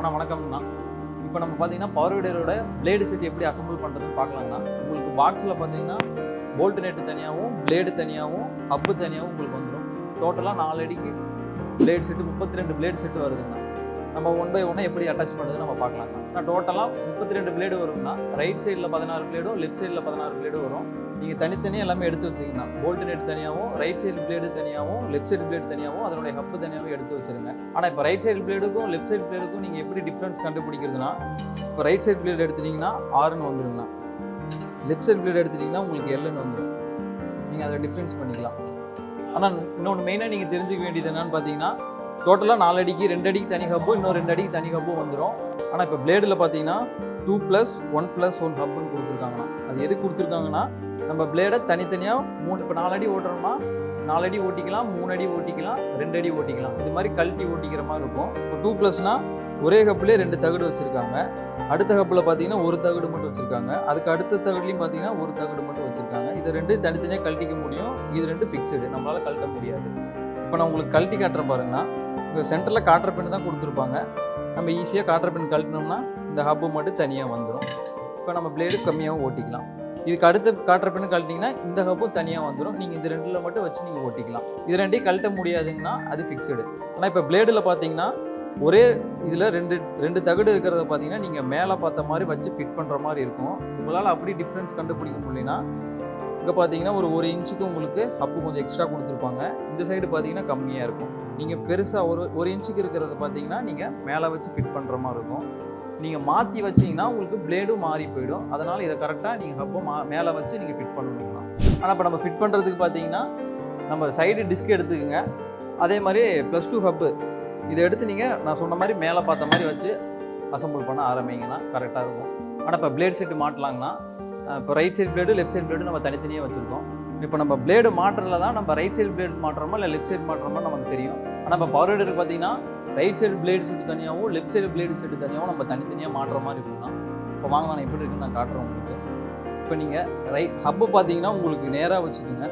அண்ணா வணக்கம்ண்ணா இப்போ நம்ம பார்த்தீங்கன்னா பவர் வீடரோட பிளேடு செட் எப்படி அசம்பிள் பண்ணுறதுன்னு பார்க்கலாங்கண்ணா உங்களுக்கு பாக்ஸில் பார்த்தீங்கன்னா போல்ட் நெட்டு தனியாகவும் பிளேடு தனியாகவும் ஹப்பு தனியாகவும் உங்களுக்கு வந்துடும் டோட்டலாக நாலு அடிக்கு பிளேட் செட்டு முப்பத்தி ரெண்டு பிளேட் செட்டு வருதுங்கண்ணா. நம்ம ஒன் பை ஒன்னாக எப்படி அட்டாச் பண்ணுறது நம்ம பார்க்கலாங்கண்ணா நான் டோட்டலாக முப்பத்தி ரெண்டு பிளேடு வரும்னா ரைட் சைடில் பதினாறு பிளேடும் லெஃப்ட் சைடில் பதினாறு பிளேடும் வரும். நீங்கள் தனித்தனியாக எல்லாமே எடுத்து வச்சுக்கோங்கண்ணா போல்ட் நெட் தனியாகவும் ரைட் சைடு பிளேடு தனியாகவும் லெஃப்ட் சைடு பிளேடு தனியாகவும் அதனுடைய ஹப்பு தனியாகவும் எடுத்து வச்சிருங்க. ஆனால் இப்போ ரைட் சைடு பிளேடுக்கும் லெஃப்ட் சைடு பிளேடுக்கும் நீங்கள் எப்படி டிஃப்ரென்ஸ் கண்டுபிடிக்கிறதுனா இப்போ ரைட் சைடு பிளேடு எடுத்துட்டிங்கன்னா ஆறுன்னு வந்துருங்கண்ணா லெஃப்ட் சைடு பிளேடு எடுத்துட்டிங்கன்னா உங்களுக்கு எல்லுன்னு வந்துடும் நீங்கள் அதை டிஃப்ரென்ஸ் பண்ணிக்கலாம். ஆனால் இன்னொன்று மெயினாக நீங்கள் தெரிஞ்சுக்க வேண்டியது என்னன்னு பார்த்தீங்கன்னா டோட்டலாக நாலு அடிக்கு ரெண்டு அடிக்கு தனி ஹப்பும் இன்னும் ரெண்டு அடிக்கு தனி ஹப்பும் வந்துடும் ஆனால் இப்போ பிளேடில் பார்த்தீங்கன்னா two plus one plus one ஹப்புன்னு கொடுத்துருக்காங்கண்ணா அது எதுக்கு கொடுத்துருக்காங்கன்னா நம்ம பிளேடை தனித்தனியாக மூணு இப்போ நாலு அடி ஓட்டுறோம்னா நாலு அடி ஓட்டிக்கலாம் மூணு அடி ஓட்டிக்கலாம் ரெண்டு அடி ஓட்டிக்கலாம். இது மாதிரி கழட்டி ஓட்டிக்கிற மாதிரி இருக்கும். இப்போ டூ ப்ளஸ்னால் ஒரே கப்புலேயே ரெண்டு தகடு வச்சுருக்காங்க. அடுத்த கப்பில் பார்த்தீங்கன்னா ஒரு தகடு மட்டும் வச்சுருக்காங்க. அதுக்கு அடுத்த தகடுலையும் பார்த்தீங்கன்னா ஒரு தகடு மட்டும் வச்சுருக்காங்க. இது ரெண்டு தனித்தனியாக கழட்டிக்க முடியும். இது ரெண்டு ஃபிக்ஸடு நம்மளால் கழட்ட முடியாது. இப்போ நான் உங்களுக்கு கழட்டி காட்டுறேன் பாருங்கன்னா இங்கே சென்டரில் காட்டர் பின் தான் கொடுத்துருப்பாங்க. நம்ம ஈஸியாக காட்டர் பின் கழட்டினோம்னா இந்த ஹப்பு மட்டும் தனியாக வந்துடும் இப்போ நம்ம பிளேடு கம்மியாகவும் ஓட்டிக்கலாம். இதுக்கு அடுத்து காட்டுற பின் கழட்டிங்கன்னா இந்த ஹப்பும் தனியாக வந்துடும் நீங்கள் இந்த ரெண்டில் மட்டும் வச்சு நீங்கள் ஓட்டிக்கலாம். இது ரெண்டையும் கழட்ட முடியாதுங்கன்னா அது ஃபிக்ஸடு ஆனால் இப்போ பிளேடில் பார்த்தீங்கன்னா ஒரே இதில் ரெண்டு ரெண்டு தகடு இருக்கிறத பார்த்தீங்கன்னா நீங்கள் மேலே பார்த்த மாதிரி வச்சு ஃபிட் பண்ணுற மாதிரி இருக்கும். உங்களால் அப்படி டிஃப்ரென்ஸ் கண்டுபிடிக்க முடியலன்னா இங்கே பார்த்தீங்கன்னா ஒரு ஒரு இன்ச்சுக்கு உங்களுக்கு அப்பு கொஞ்சம் எக்ஸ்ட்ரா கொடுத்துருப்பாங்க. இந்த சைடு பார்த்தீங்கன்னா கம்மியாக இருக்கும். நீங்கள் பெருசாக ஒரு ஒரு இன்ச்சுக்கு இருக்கிறத பார்த்தீங்கன்னா நீங்கள் மேலே வச்சு ஃபிட் பண்ணுற மாதிரி இருக்கும். நீங்கள் மாற்றி வச்சிங்கன்னா உங்களுக்கு பிளேடும் மாறி போயிடும். அதனால் இதை கரெக்டாக நீங்கள் ஹப்பை மா மேலே வச்சு நீங்கள் ஃபிட் பண்ணணும்னா. ஆனால் இப்போ நம்ம ஃபிட் பண்ணுறதுக்கு பார்த்தீங்கன்னா நம்ம சைடு டிஸ்க் எடுத்துக்கோங்க. அதே மாதிரி ப்ளஸ் டூ ஹப்பு இதை எடுத்து நீங்கள் நான் சொன்ன மாதிரி மேலே பார்த்த மாதிரி வச்சு அசம்பிள் பண்ண ஆரம்பிங்கன்னா கரெக்டாக இருக்கும். ஆனால் இப்போ பிளேட் செட்டு மாட்டலாங்கன்னா இப்போ right side blade left side blade நம்ம தனித்தனியாக வச்சுருக்கோம். இப்போ நம்ம பிளேடு மாற்றுறதுல தான் நம்ம ரைட் சைடு பிளேடு மாட்டுறோமா இல்லை லெஃப்ட் சைடு மாட்டுறோமா நமக்கு தெரியும். ஆனால் இப்போ பவர் வீடருக்கு பார்த்தீங்கன்னா ரைட் சைடு பிளேடு செட்டு தனியாகவும் லெஃப்ட் சைடு பிளேடு செட்டு தனியாகவும் நம்ம தனித்தனியாக மாற்றுற மாதிரி இருக்கும்னா இப்போ வாங்க நான் எப்படி இருக்குன்னு நான் காட்டுறேன் உங்களுக்கு. இப்போ நீங்கள் ரைட் ஹப்பு பார்த்தீங்கன்னா உங்களுக்கு நேராக வச்சுக்கோங்க.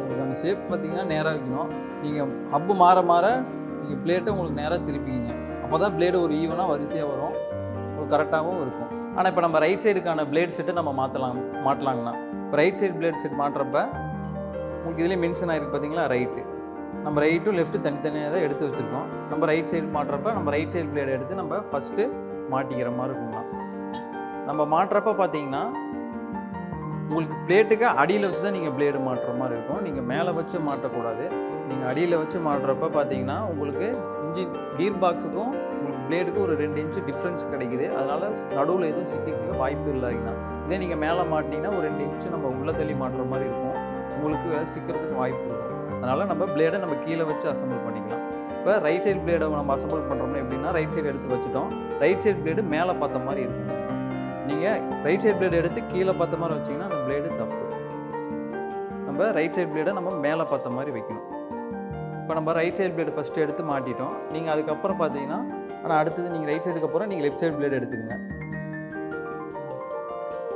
உங்களுக்கு அந்த ஷேப் பார்த்தீங்கன்னா நேராக வைக்கணும். நீங்கள் ஹப்பு மாற மாற நீங்கள் பிளேட்டை உங்களுக்கு நேராக திருப்பிக்கிங்க. அப்போ தான் பிளேடு ஒரு ஈவனாக வரிசையாக வரும். உங்களுக்கு கரெக்டாகவும் இருக்கும். ஆனால் இப்போ நம்ம ரைட் சைடுக்கான பிளேட் செட்டு நம்ம மாற்றலாம் மாட்டலாங்கண்ணா இப்போ ரைட் சைடு பிளேட் செட் மாட்டுறப்ப உங்களுக்கு இதுலேயே மென்ஷன் ஆகிருக்கு பார்த்தீங்களா ரைட்டு நம்ம ரைட்டும் லெஃப்ட்டு தனித்தனியாக தான் எடுத்து வச்சுருக்கோம். நம்ம ரைட் சைடு மாட்டுறப்ப நம்ம ரைட் சைடு பிளேட் எடுத்து நம்ம ஃபஸ்ட்டு மாட்டிக்கிற மாதிரி இருக்குங்கண்ணா. நம்ம மாட்டுறப்ப பார்த்தீங்கன்னா உங்களுக்கு பிளேட்டுக்கு அடியில் வச்சு தான் நீங்கள் பிளேடு மாட்டுற மாதிரி இருக்கும். நீங்கள் மேலே வச்சு மாட்டக்கூடாது நீங்கள் அடியில் வச்சு மாட்டுறப்ப பார்த்தீங்கன்னா உங்களுக்கு இன்ஜின் கீர் பாக்ஸுக்கும் பிளேடுக்கு ஒரு ரெண்டு இன்ச்சு டிஃப்ரென்ஸ் கிடைக்குது. அதனால் நடுவில் எதுவும் சிக்கிக்க வாய்ப்பு இல்லைங்கண்ணா இதே நீங்கள் மேலே மாட்டிங்கன்னா ஒரு ரெண்டு இன்ச்சு நம்ம உள்ளே தள்ளி மாட்டுற மாதிரி இருக்கும். உங்களுக்கு சிக்கிறதுக்கு வாய்ப்பு இருக்கும் அதனால் நம்ம பிளேடை நம்ம கீழே வச்சு அசம்பிள் பண்ணிக்கலாம். இப்போ ரைட் சைடு பிளேடை நம்ம அசம்பிள் பண்ணுறோம்னா எப்படின்னா ரைட் சைடு எடுத்து வச்சுட்டோம். ரைட் சைடு பிளேடு மேலே பார்த்த மாதிரி இருக்கும். நீங்கள் ரைட் சைடு பிளேடு எடுத்து கீழே பார்த்த மாதிரி வச்சிங்கன்னா அந்த பிளேடு தப்பு. நம்ம ரைட் சைடு பிளேடை நம்ம மேலே பார்த்த மாதிரி வைக்கணும். இப்போ நம்ம ரைட் சைடு பிளேடு ஃபஸ்ட்டு எடுத்து மாட்டிட்டோம். நீங்கள் அதுக்கப்புறம் பார்த்தீங்கன்னா ஆனால் அடுத்தது நீங்கள் ரைட் சைடுக்கு அப்புறம் நீங்கள் லெஃப்ட் சைடு பிளேடு எடுத்துக்கங்க.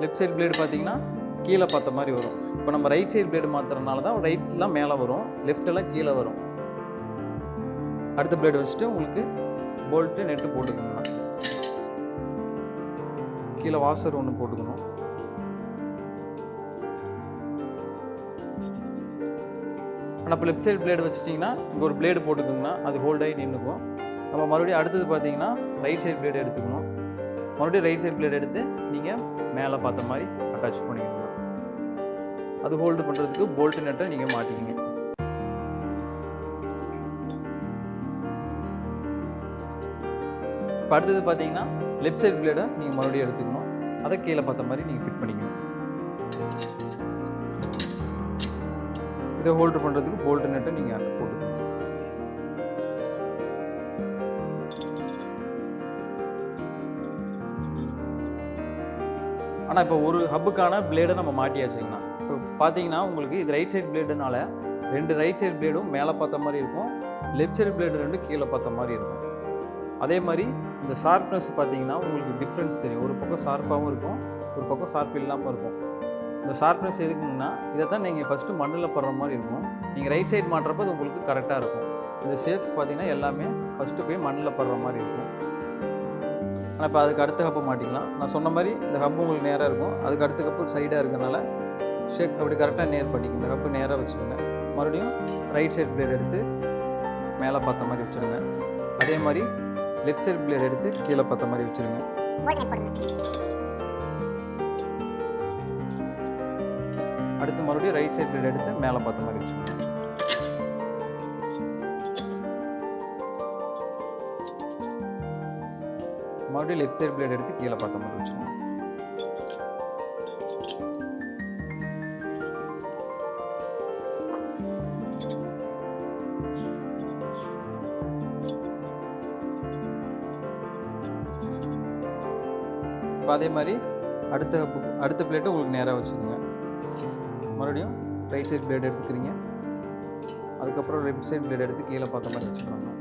லெஃப்ட் சைடு பிளேடு பார்த்தீங்கன்னா கீழே பார்த்த மாதிரி வரும். இப்போ நம்ம ரைட் சைடு பிளேடு மாற்றுறதுனால தான் ரைட்லாம் மேலே வரும் லெஃப்டெல்லாம் கீழே வரும். அடுத்த பிளேடு வச்சுட்டு உங்களுக்கு போல்ட்டு நெட்டு போட்டுக்கணும் கீழே வாசர் ஒன்று போட்டுக்கணும். ஆனால் இப்போ லெஃப்ட் சைடு பிளேடு வச்சுட்டிங்கன்னா இங்கே ஒரு பிளேடு போட்டுக்கோங்கன்னா அது ஹோல்ட் நின்றுக்கும் நம்ம மறுபடியும் அடுத்தது பார்த்தீங்கன்னா ரைட் சைடு பிளேடு எடுத்துக்கணும். மறுபடியும் ரைட் சைடு பிளேடு எடுத்து நீங்கள் மேலே பார்த்த மாதிரி அட்டாச் பண்ணிக்கணும் அது ஹோல்டு பண்ணுறதுக்கு போல்ட்டு நெட்டை நீங்கள் மாட்டிக்கிங்க. இப்போ அடுத்தது பார்த்தீங்கன்னா லெஃப்ட் சைடு பிளேடை நீங்கள் மறுபடியும் எடுத்துக்கணும். அதை கீழே பார்த்த மாதிரி நீங்கள் ஃபிட் பண்ணிக்கணும் இதை ஹோல்டு பண்ணுறதுக்கு போல்டு நெட்டை நீங்கள் அதில் போட்டு ஆனால் இப்போ ஒரு ஹப்புக்கான பிளேடை நம்ம மாட்டியாச்சுங்கண்ணா இப்போ பார்த்தீங்கன்னா உங்களுக்கு இது ரைட் சைட் பிளேடுனால ரெண்டு ரைட் சைடு பிளேடும் மேலே பார்த்த மாதிரி இருக்கும் லெஃப்ட் சைடு பிளேடு ரெண்டும் கீழே பார்த்த மாதிரி இருக்கும். அதே மாதிரி இந்த ஷார்ப்னஸ் பார்த்தீங்கன்னா உங்களுக்கு டிஃப்ரென்ஸ் தெரியும். ஒரு பக்கம் ஷார்ப்பாகவும் இருக்கும் ஒரு பக்கம் ஷார்ப் இல்லாமல் இருக்கும். இந்த ஷார்ப்னஸ் எதுக்குங்கன்னா இதை தான் நீங்கள் ஃபஸ்ட்டு மண்ணில் படுற மாதிரி இருக்கும். நீங்கள் ரைட் சைடு மாட்டுறப்ப அது உங்களுக்கு கரெக்டாக இருக்கும். இந்த சேஃப் பார்த்தீங்கன்னா எல்லாமே ஃபஸ்ட்டு போய் மண்ணில் படுற மாதிரி இருக்கும். ஆனால் இப்போ அதுக்கு அடுத்த ஹப்பை மாட்டிக்கலாம். நான் சொன்ன மாதிரி இந்த ஹப்பு உங்களுக்கு நேராக இருக்கும். அதுக்கு அடுத்த ஹப்பு சைடாக இருக்கிறனால ஷேக் அப்படி கரெக்டாக நேர் பண்ணிக்கங்க. இந்த ஹப்பு நேராக வச்சுக்கோங்க. மறுபடியும் ரைட் சைடு பிளேட் எடுத்து மேலே பார்த்த மாதிரி வச்சுருங்க. அதே மாதிரி லெஃப்ட் சைடு பிளேட் எடுத்து கீழே பார்த்த மாதிரி வச்சுருங்க. அடுத்து மறுபடியும் ரைட் சைடு பிளேட் எடுத்து மேலே பார்த்த மாதிரி வச்சுக்கோங்க. மறுபடியும் லெஃப்ட் சைடு பிளேட் எடுத்து கீழே பார்த்த மாதிரி வச்சுக்கோங்க. இப்போ அதே மாதிரி அடுத்த அடுத்த பிளேட்டை உங்களுக்கு நேராக வச்சுக்கோங்க. மறுபடியும் ரைட் சைடு பிளேட் எடுத்துக்கிறீங்க. அதுக்கப்புறம் லெஃப்ட் சைட் பிளேட் எடுத்து கீழே பார்த்த மாதிரி வச்சுக்கணும்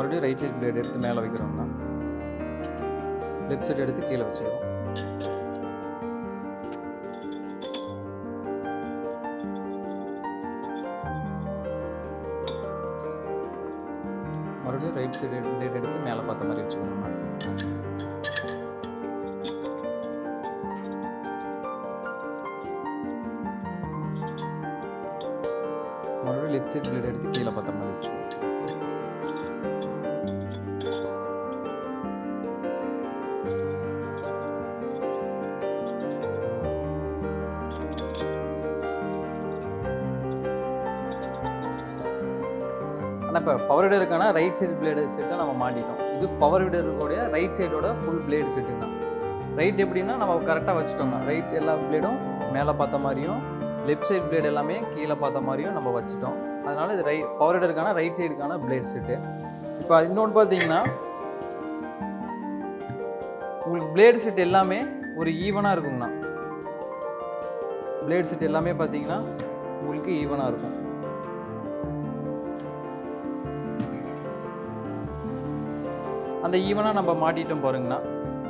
மறுபடியும் ரைட் சைட் பிளேட் எடுத்து மேலே வைக்கிறோம்னா லெஃப்ட் சைடு எடுத்து கீழே வச்சுருவோம். மறுபடியும் ரைட் சைடு பிளேட் எடுத்து மேலே பார்த்த மாதிரி வச்சுக்கணும் மறுபடியும் லெஃப்ட் சைடு பிளேட் எடுத்து கீழே பார்த்த மாதிரி வச்சுக்கணும். ஆனால் இப்போ பவர் விடருக்கான ரைட் சைடு பிளேடு செட்டை நம்ம மாட்டிட்டோம். இது பவர் விடருக்குடைய ரைட் சைடோட ஃபுல் பிளேடு செட்டு தான் ரைட் எப்படின்னா நம்ம கரெக்டாக வச்சுட்டோம்னா ரைட் எல்லா பிளேடும் மேலே பார்த்த மாதிரியும் லெஃப்ட் சைடு பிளேடு எல்லாமே கீழே பார்த்த மாதிரியும் நம்ம வச்சுட்டோம். அதனால் இது ரை பவர் விடருக்கான ரைட் சைடுக்கான பிளேட் செட்டு இப்போ அது இன்னொன்று பார்த்தீங்கன்னா உங்களுக்கு பிளேடு செட் எல்லாமே ஒரு ஈவனாக இருக்குங்கண்ணா. பிளேட் செட் எல்லாமே பார்த்தீங்கன்னா உங்களுக்கு ஈவனாக இருக்கும். அந்த ஈவனாக நம்ம மாட்டிட்டோம் பாருங்கண்ணா.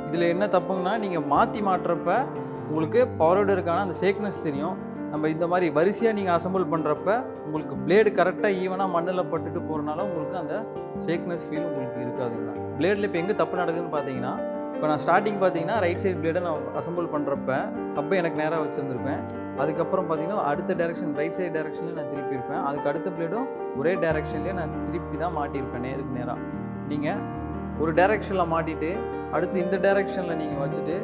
இதில் என்ன தப்புங்கன்னா நீங்கள் மாற்றி மாட்டுறப்ப உங்களுக்கு பவரோடருக்கான அந்த சேக்னஸ் தெரியும். நம்ம இந்த மாதிரி வரிசையாக நீங்கள் அசம்பிள் பண்ணுறப்ப உங்களுக்கு பிளேடு கரெக்டாக ஈவனாக மண்ணில் பட்டுட்டு போகிறனால உங்களுக்கு அந்த ஷேக்னஸ் ஃபீல் உங்களுக்கு இருக்காதுங்கண்ணா. பிளேடில் இப்போ எங்கே தப்பு நடக்குதுன்னு பார்த்தீங்கன்னா இப்போ நான் ஸ்டார்டிங் பார்த்தீங்கன்னா ரைட் சைடு பிளேடை நான் அசம்பிள் பண்ணுறப்ப அப்போ எனக்கு நேராக வச்சுருந்துருப்பேன். அதுக்கப்புறம் பார்த்தீங்கன்னா அடுத்த டேரெக்ஷன் ரைட் சைடு டேரெக்ஷன்லேயே நான் திருப்பி இருப்பேன். அதுக்கு அடுத்த பிளேடும் ஒரே டேரெக்ஷன்லேயே நான் திருப்பி தான் மாட்டியிருப்பேன் நேருக்கு நேராக நீங்கள் ஒரு டைரெக்ஷனில் மாட்டிட்டு அடுத்து இந்த டைரெக்ஷனில் நீங்கள் வச்சுட்டு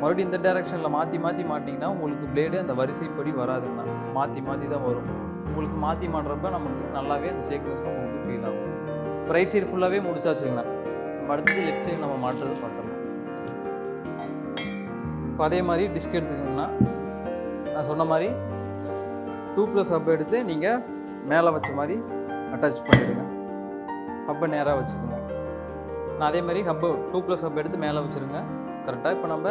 மறுபடியும் இந்த டைரெக்ஷனில் மாற்றி மாற்றி மாட்டிங்கன்னா உங்களுக்கு பிளேடு அந்த வரிசைப்படி வராதுங்கண்ணா மாற்றி மாற்றி தான் வரும். உங்களுக்கு மாற்றி மாட்டுறப்ப நமக்கு நல்லாவே அந்த ஷேக்னஸும் உங்களுக்கு ஃபீல் ஆகும். இப்போ ரைட் சைடு ஃபுல்லாகவே முடிச்சாச்சுங்கண்ணா நம்ம அடுத்தது லெஃப்ட் சைடு நம்ம மாட்டுறது பண்ணுறோம் இப்போ அதே மாதிரி டிஸ்க் எடுத்துக்கோங்கண்ணா நான் சொன்ன மாதிரி டூ ப்ளஸ் ஹப் எடுத்து நீங்கள் மேலே வச்ச மாதிரி அட்டாச் பண்ணிடுங்க. ஹப்பை நேராக வச்சுக்கோங்க. நான் அதே மாதிரி ஹப்பு டூ ப்ளஸ் ஹப் எடுத்து மேலே வச்சுருங்க. கரெக்டாக இப்போ நம்ம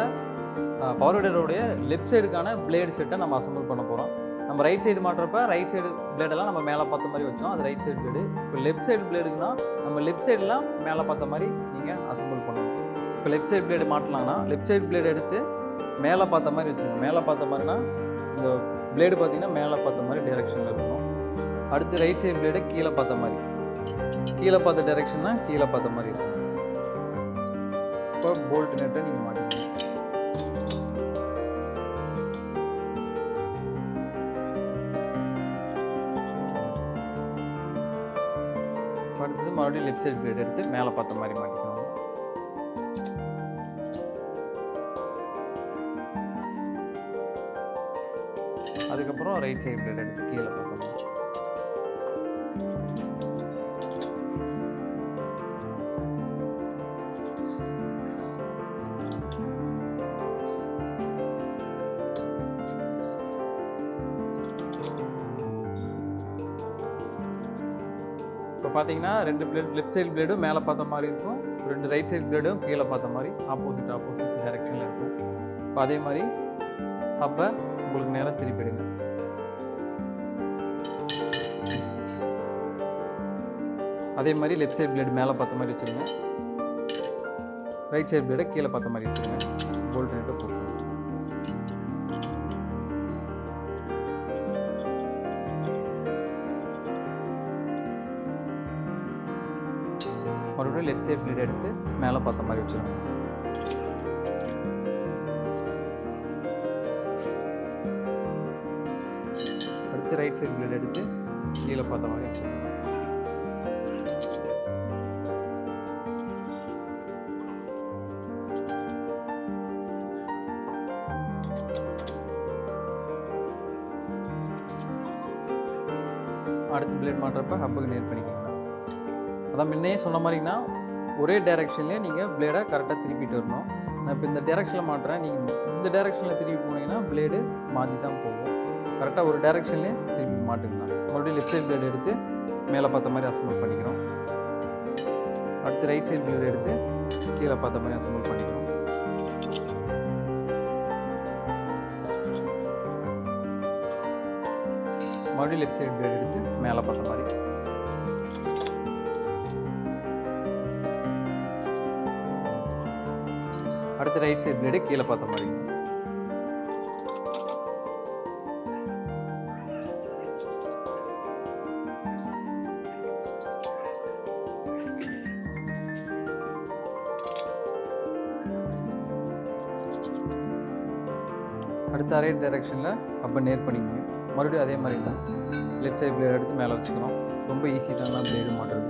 பவர் விடருடைய லெஃப்ட் சைடுக்கான பிளேடு செட்டை நம்ம அசம்பிள் பண்ண போகிறோம் நம்ம ரைட் சைடு மாட்டுறப்ப ரைட் சைடு பிளேடெல்லாம் நம்ம மேலே பார்த்த மாதிரி வச்சோம். அது ரைட் சைடு பிளேடு இப்போ லெஃப்ட் சைடு பிளேடுக்குன்னா நம்ம லெஃப்ட் சைடெலாம் மேலே பார்த்த மாதிரி நீங்கள் அசம்பிள் பண்ணணும். இப்போ லெஃப்ட் சைடு பிளேடு மாட்டலாம்னா லெஃப்ட் சைடு பிளேடு எடுத்து மேலே பார்த்த மாதிரி வச்சுருங்க மேலே பார்த்த மாதிரினா இந்த பிளேடு பார்த்தீங்கன்னா மேலே பார்த்த மாதிரி டைரெக்ஷனில் இருக்கும் அடுத்து ரைட் சைடு பிளேடு கீழே பார்த்த மாதிரி. கீழே பார்த்த டைரெக்ஷன்னா கீழே பார்த்த மாதிரி இருக்கும் இப்போ போல்ட் நெட்டை நீங்கள் மாட்டிக்கணும் அடுத்தது மறுபடியும் லெஃப்ட் சைடு பிளேட் எடுத்து மேலே பார்த்த மாதிரி மாட்டிக்கணும். அதுக்கப்புறம் ரைட் சைடு பிளேட் எடுத்து கீழே பார்த்தீங்கன்னா ரெண்டு பிளேட் லெஃப்ட் சைடு பிளேடும் மேலே பார்த்த மாதிரி இருக்கும். ரெண்டு ரைட் சைடு பிளேடும் கீழே பார்த்த மாதிரி ஆப்போசிட் ஆப்போசிட் டைரெக்ஷனில் இருக்கும். இப்போ அதே மாதிரி அப்போ உங்களுக்கு நேரம் திருப்பிடுங்க அதே மாதிரி லெஃப்ட் சைடு பிளேடு மேலே பார்த்த மாதிரி வச்சுருங்க. ரைட் சைடு பிளேடை கீழே பார்த்த மாதிரி வச்சுருங்க. போல்ட் மறுபடியும் லெஃப்ட் சைட் பிளேட் எடுத்து மேலே பார்த்த மாதிரி வச்சிடும் அடுத்து ரைட் சைடு பிளேட் எடுத்து கீழே பார்த்த மாதிரி வச்சிடும் அடுத்த பிளேட் மாட்டுறப்ப ஹப்புக்கு நேர் பண்ணிக்கலாம் அதான் முன்னையே சொன்ன மாதிரிங்கன்னா ஒரே டைரெக்ஷன்லேயே நீங்கள் பிளேடை கரெக்டாக திருப்பிட்டு வரணும். நான் இப்போ இந்த டைரெக்ஷனில் மாட்டுறேன். நீங்கள் இந்த டைரெக்ஷனில் திருப்பி போனீங்கன்னா பிளேடு மாற்றி தான் போகும். கரெக்டாக ஒரு டைரெக்ஷன்லேயே திருப்பி மாட்டுக்கலாம். மறுபடியும் லெஃப்ட் சைடு பிளேடு எடுத்து மேலே பார்த்த மாதிரி அசம்பிள் பண்ணிக்கிறோம். அடுத்து ரைட் சைடு பிளேடு எடுத்து கீழே பார்த்த மாதிரி அசம்பிள் பண்ணிக்கிறோம். மறுபடியும் லெஃப்ட் சைட் பிளேடு எடுத்து மேலே பார்த்த மாதிரி. ரைட் சைடு பிளேடு கீழே பார்த்த மாதிரி. அடுத்த அரே டைரெக்ஷனில் அப்போ நேர் பண்ணிக்கணும் மறுபடியும் அதே மாதிரி தான் லெஃப்ட் சைடு பிளேட் எடுத்து மேலே வச்சுக்கணும். ரொம்ப ஈஸி தான் பிளேடு மாட்டுறது.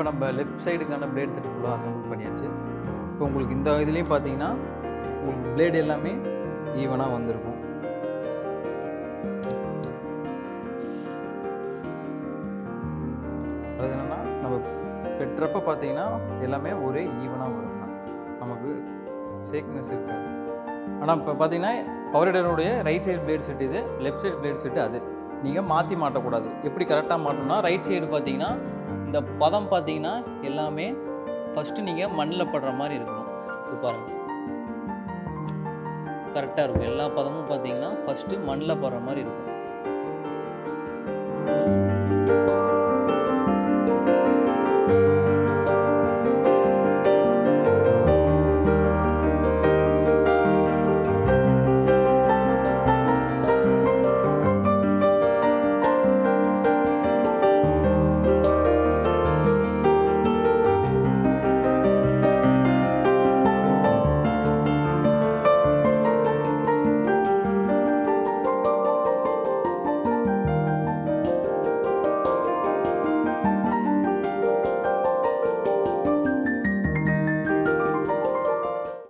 இப்போ நம்ம லெஃப்ட் சைடுக்கான பிளேட் செட் ஃபுல்லாக அசம்பிள் பண்ணியாச்சு. இப்போ உங்களுக்கு இந்த இதுலேயும் பார்த்தீங்கன்னா உங்களுக்கு பிளேடு எல்லாமே ஈவனாக வந்திருக்கும். அது என்னென்னா நம்ம வெட்டுறப்ப பார்த்தீங்கன்னா எல்லாமே ஒரே ஈவனாக வரும்னா நமக்கு சேக்னஸ் இருக்காது. ஆனால் இப்போ பார்த்தீங்கன்னா பவரிடனுடைய ரைட் சைடு பிளேட் செட் இது லெஃப்ட் சைடு பிளேட் செட்டு அது. நீங்கள் மாற்றி மாட்டக்கூடாது. எப்படி கரெக்டாக மாட்டணும்னா ரைட் சைடு பார்த்தீங்கன்னா இந்த பதம் பார்த்தீங்கன்னா எல்லாமே ஃபஸ்ட்டு நீங்கள் மண்ணில் படுற மாதிரி இருக்கணும். இப்போ பாருங்கள் கரெக்டாக இருக்கும். எல்லா பதமும் பார்த்தீங்கன்னா ஃபஸ்ட்டு மண்ணில் படுற மாதிரி இருக்கும்.